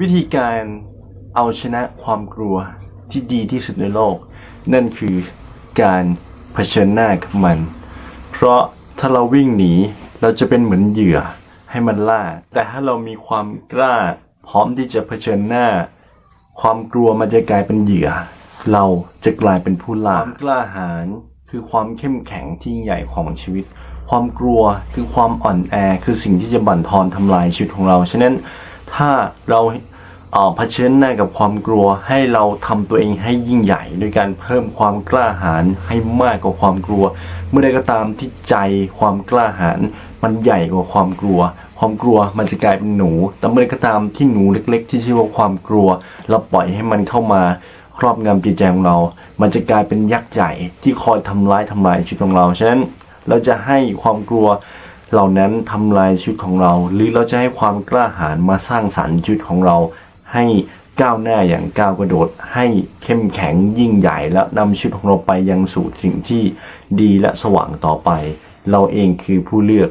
วิธีการเอาชนะความกลัวที่ดีที่สุดในโลก นั่นคือการเผชิญหน้ากับมัน เพราะถ้าเราวิ่งหนีเราจะเป็นเหมือนเหยื่อให้มันล่า แต่ถ้าเรามีความกล้าพร้อมที่จะเผชิญหน้า ความกลัวมันจะกลายเป็นเหยื่อ เราจะกลายเป็นผู้ล่าความกล้าหาญคือความเข้มแข็งที่ยิ่งใหญ่ของชีวิต ความกลัวคือความอ่อนแอคือสิ่งที่จะบั่นทอนทำลายชีวิตของเราฉะนั้น ถ้าเราเผชิญหน้ากับความกลัวให้เราทำตัวเองให้ยิ่งใหญ่โดยการเพิ่มความกล้าหาญให้มากกว่าความกลัว เมื่อใดก็ตามที่ใจความกล้าหาญมันใหญ่กว่าความกลัว ความกลัวมันจะกลายเป็นหนู แต่เมื่อใดก็ตามที่หนูเล็ก ๆ ที่ชื่อว่าความกลัว เราปล่อยให้มันเข้ามาครอบงำจิตใจของเรา มันจะกลายเป็นยักษ์ใหญ่ที่คอยทำร้ายทำลายชีวิตของเรา ฉะนั้นเราจะให้ความกลัว เหล่านั้นทำลายชีวิตของเรา หรือเราจะให้ความกล้าหาญมาสร้างสรรค์ชีวิตของเรา ให้ก้าวหน้าอย่างก้าวกระโดด ให้เข้มแข็งยิ่งใหญ่และนำชีวิตของเราไปยังสู่สิ่งที่ดีและสว่างต่อไป เราเองคือผู้เลือก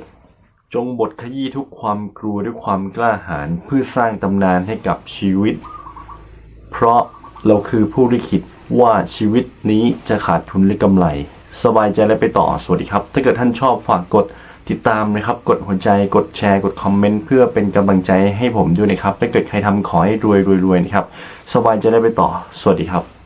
จงบทขยี้ทุกความกลัวด้วยความกล้าหาญเพื่อสร้างตำนานให้กับชีวิต เพราะเราคือผู้ลิขิตว่าชีวิตนี้จะขาดทุนหรือกำไร สบายใจและไปต่อสวัสดีครับ ถ้าเกิดท่านชอบฝากกดติดตามนะครับ กดหัวใจกดแชร์กดคอมเมนต์เพื่อเป็นกำลังใจให้ผมด้วยนะครับถ้าเกิดใครทำขอให้รวยรวยรวยนะครับ สบายใจได้ไปต่อ สวัสดีครับ